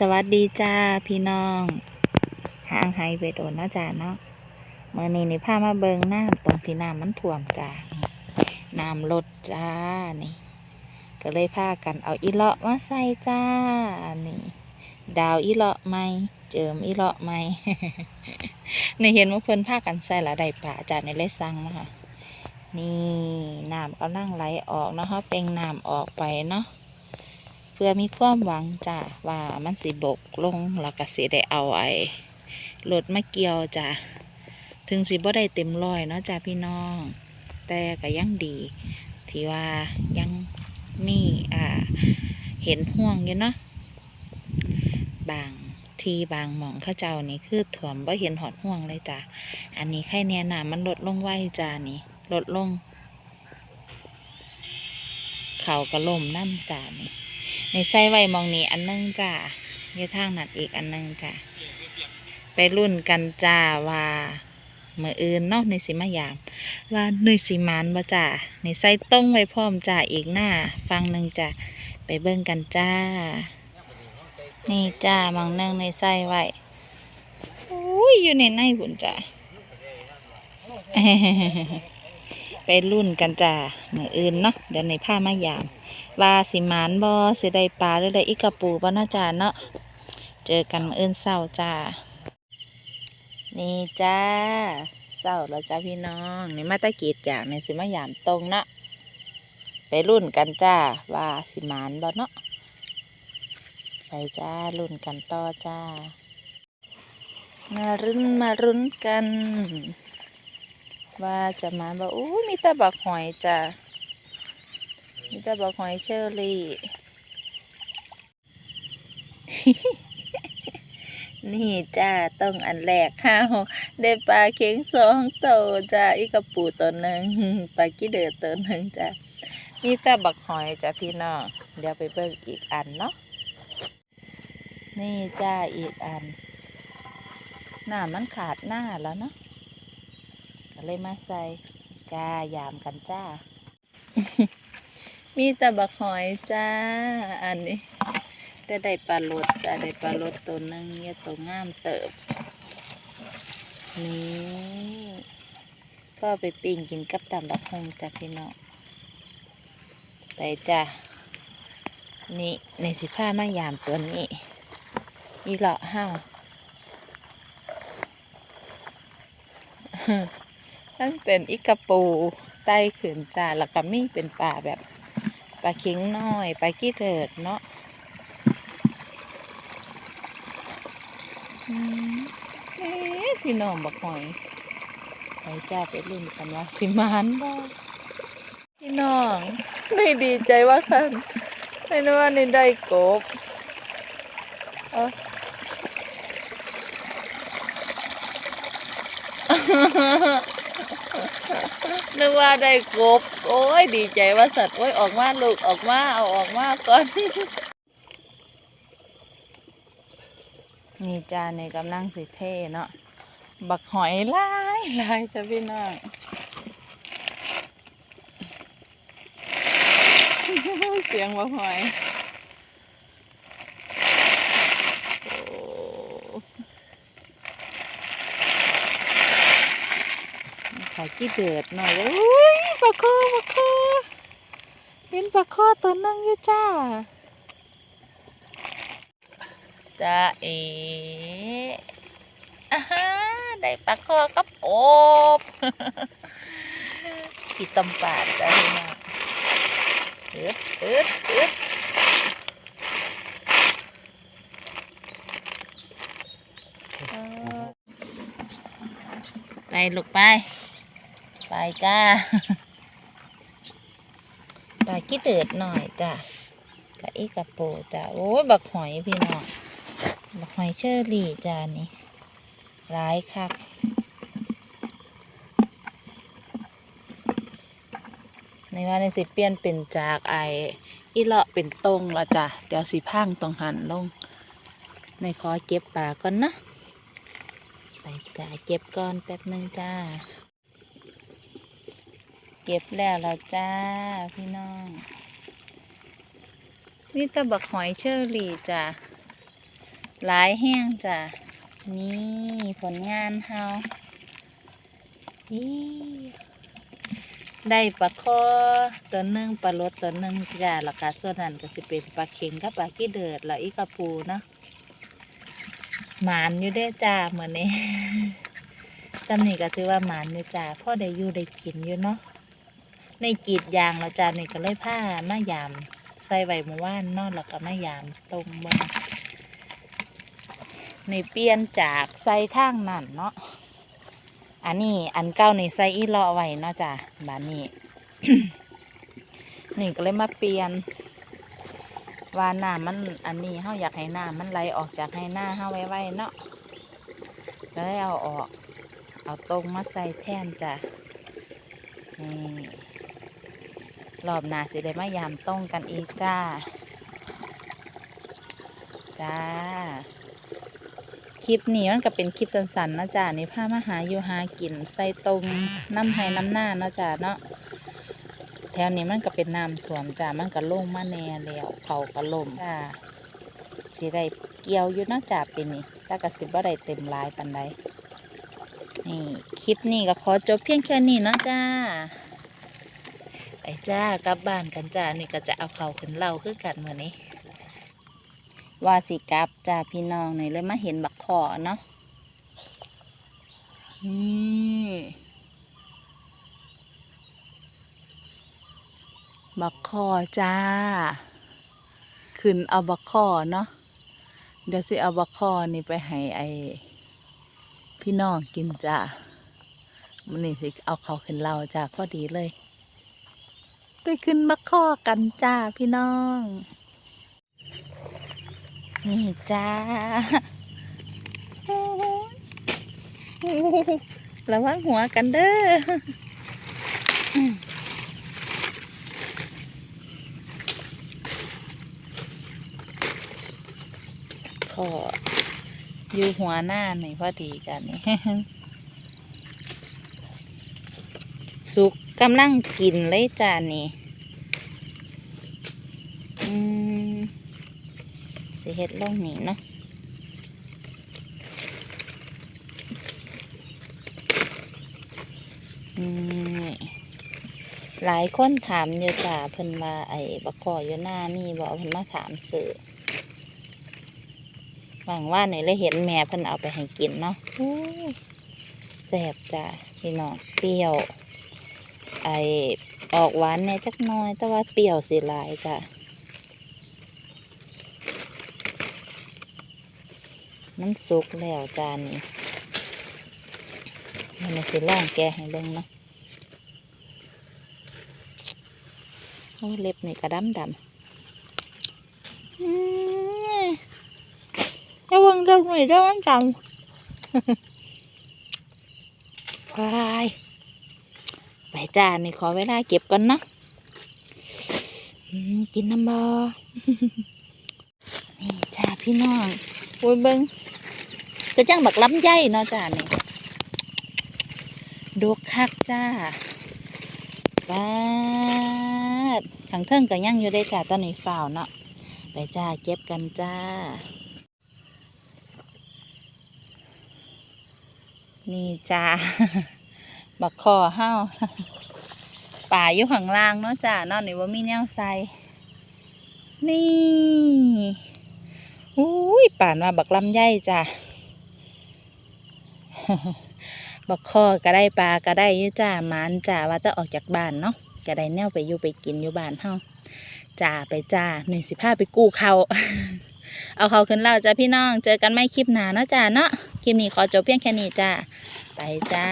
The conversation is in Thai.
สวัสดีจ้าพี่น้องห่างไฮไปโดนนะจ้าเนาะเมื่อนี้นี่พามาเบิงน้ำตรงที่น้ำมันท่วมจ้าน้ำลดจ้านี่ ก็เลยพากันเอาอีเลาะมาใส่จ้านี่ ดาวอีเลาะไหมเจิมอีเลาะไหมในเห็นว่าเพิ่นพากันใส่ละได้ป่าจ้าในเลยสั่งนะคะนี่น้ำกำลังไหลออกเนาะเป่งน้ำออกไปเนาะ เพื่อมีความหวังจ้ะว่ามันสิบกลงแล้วก็สิได้เอาไอ้รถมาเกี่ยวจ้ะถึงสิบ่ได้เต็มร้อยเนาะจ้ะพี่น้อง แต่ก็ยังดีที่ว่ายังมีอ่าเห็นห่วงอยู่เนาะบางทีบางหมองข้าเจ้านี่คือถ่วมบ่เห็นหอดห่วงเลยจ้ะอันนี้ไข่เนียน้ำมันลดลงไวจ้ะนี่ลดลง เขากระล่มน้ำจ้ะนี่ ในไส้ไว้มองนี้อันนึงจ้าอยู่ทางนั้นอีกอันนึงจ้าไปรุ่นกันจ้าว่าเมื่ออื่นเนาะในสิมายาม ว่าเนยสิมานบ่จ้าในไส้ต้งไว้พร้อมจ้าอีกหน้า ฟังหนึ่งจ้าไปเบิ่งกันจ้า นี่จ้ามองนึงในไส้ไว้อุ้ยอยู่ในในบุญจ้าไปรุ่นกันจ้าเมื่ออื่นเนาะเดี๋ยวในผ้ามายาม ว่าสิมานบ่สิได้ปลาหรือได้อีกกระปูบ่เนาะจ้าเนาะเจอกันเอื่นเศร้าจ้า นี่จ้าเศร้าแล้วจ้าพี่น้องนี่มาตะกีดอย่างในสิมายามตรงเนาะไปรุ่นกันจ้าว่าสิมานบ่เนาะไปจ้ารุ่นกันต่อจ้า มารุนมารุนกัน ว่าจะมานบ่อู้มีแต่บักหอยจ้า นี่จะบอกหอยเชอรี่ นี่จ้าต้องอันแรกข้าวได้ปลาเค็งสองตัวจ้าอีกกระปูตัวหนึ่งปลากี้เดือตัวหนึ่งจ้านี่แต่บักหอยจ้าพี่น้องเดี๋ยวไปเบิ่งอีกอันเนาะนี่จ้าอีกอัน หน้ามันขาดหน้าแล้วเนาะก็เลยมาใส่จ้ายามกันจ้า มีแต่บักหอยจ้า อันนี้แต่ได้ปลาลดจ้าได้ปลาลดตัวนึงเนี่ยตัวงามเติบ นี่ก็ไปปิ้งกินกับตำบักฮงจ้าพี่น้องไปจ้านี่ในสิผ้ามายามตัวนี้ อีหลาะห้าวนั่นเป็นอีกระปูไต้ขืนจ้าแล้วก็มีเป็นปลาแบบ ปลาเข็งน้อยปลากี้เถิดเนาะอืมเอ๊ะพี่น้องบักหอยไปจ้าไปรุ่นกันว่าสิมานบ่พี่น้องไม่ดีใจว่าคันไม่รู้ว่านี่ได้กบเออ นึกว่าได้กบ โอ้ยดีใจว่าสัตว์โอ้ยออกมาลูกออกมาเอาออกมาก่อน นี่จานในกำลังสิเท่เนาะบักหอยลายลายจ้ะพี่น้องเสียงบักหอย โอ้ ขาย กี่เดือดหน่อยเลยอุ้ยปลาคอปลาคอเห็นปลาคอตัวนึงอยู่จ้าจ้าเอ๋อาฮะได้ปลาคอกับโอบกี่ตำปาดจ้าพี่น้องอึดอึดอึดไปลูกไป ไปจ้าไปกี้เดือดหน่อยจ้ะกะอีกระปูจ้ะโอ้ยบักหอยพี่น้องบักหอยเชอรี่จ้านี่ร้ายคักในวันนี้สิเปลี่ยนเป็นจากไออีเลาะเป็นตรงละจ้ะเดี๋ยวสิพังตรงหันลง ในคอเก็บปลาก่อนนะไปจ้าเก็บก่อนแป๊บหนึงจ้า เก็บแล้วแล้วจ้าพี่น้องนี่ตะบักหอยเชอรี่จ้าหลายแห้งจ้ะนี่ผลงานเฮาได้ปลาคอตัวหนึ่งปลาลดตัวหนึ่งจ้ะแล้วก็ส่วนนั้นก็สิเป็นปลาเข็งกับปลากี้เดือดแล้วอีกกระปูเนาะหมานอยู่เด้จ้าเหมือนนี้จำนี่ก็ถือว่าหมานอยู่จ้าพ่อได้อยู่ได้กินอยู่เนาะ ในกรีดยางเราจ้านี่ก็เลยผ้ามายาม ใส่ไว้เมื่อวานนอนแล้วก็มายามต้มมันในเปลี่ยนจากใส่ทางนั่นเนาะอันนี้อันเก้าในใส่อีเลาะไว้เนาะจ้ะบานนี้นี่ก็เลยมาเปลี่ยน ว่าน้ำมันอันนี้เฮาอยากให้น้ำมันไหลออกจากให้หน้าเฮาไว้ไว้เนาะก็เลยเอาออก เอาตรงมาใส่แทนจ้ะนี่ รอบหน้าสิได้มายามต้งกันอีกจ้า จ้า คลิปนี้มันก็เป็นคลิปสั้นๆนะจ้านี่พามาหาอยู่หากินใส่ตรงน้ำไห้น้ำหน้านะจ้าเนาะแถวนี้มันก็เป็นน้ำท่วมจ้ามันก็ลงมาแน่แล้วเขาก็ล่มจ้าสิได้เกี่ยวอยู่นะจ้าเปีนี้แต่ก็สิบว่าได้เต็มลายปันใดนี่คลิปนี้ก็ขอจบเพียงแค่นี้เนาะจ้า ไปจ้ากลับบ้านกันจ้านี่ก็จะเอาเขาขึ้นเล่าคือกันเมื่อนี้ ว่าสิกลับจ้าพี่น้องนี่เลยมาเห็นบักขอเนาะนี่บักขอจ้า ขึ้นเอาบักขอเนาะเดี๋ยวสิเอาบักขอนี่ไปให้ไอพี่น้องกินจ้ามันนี่สิเอาเขาขึ้นเล่าจ้าพอดีเลย ไปขึ้นบักขอกันจ้าพี่น้อง นี่จ้าระวังหัวกันเด้อขออยู่หัวหน้าหน่อยพอดีกันนี่สุก กำลังกินเลยจานี่อืมสิเฮ็ดลงนี่เนาะอืมหลายคนถามอยู่จ้าเพิ่นมาไอ้บักออยู่หน้ามีบอกเพิ่นมาถามสื่อหวังว่านี่เลยเห็นแม่เพิ่นเอาไปให้กินเนาะแซ่บจ้าพี่น้องเปรี้ยว ไอออกหวานแน่จักน้อย แต่ว่าเปรี้ยวสิหลายจ้ามันสุกแล้วจานนี้มันสิล่องแกให้เบิ่งเนาะโอ้เล็บนี่กระดำดำอืมระวังเรื่องหน่อยเด้อมันดำไป ไปจานนี่ขอเวลาเก็บก่อนนะกินน้ำบอนี่จ้าพี่น้องโอ้ยเบิงก็จังบักล้ำใหญ่เนาะจ้านี่ดกคักจ้าบาดขังเทิงก็ยังอยู่ได้จ้าตอนนี้ฝ่าวเนาะไปจ้าเก็บกันจ้า นี่จ้า บักคอห้าวป่าอยู่ข้างล่างเนาะจ้านอนนี่ว่ามีแนวใสนี่อุ้ยป่านว่าบักลำไยจ้ะบักคอก็ได้ปลาก็ได้ยู่จ้ามานจ้าว่าจะออกจากบ้านเนาะก็ได้แนวไปอยู่ไปกินอยู่บ้านเฮาจ้าไปจ้าหนึ่งสิบห้าไปกู้เขาเอาเขาขึ้นเล่าจ้าพี่น้องเจอกันไม่คลิปหนาเนาะจ้าเนาะคลิปนี้ขอจบเพียงแค่นี้จ้าไปจ้า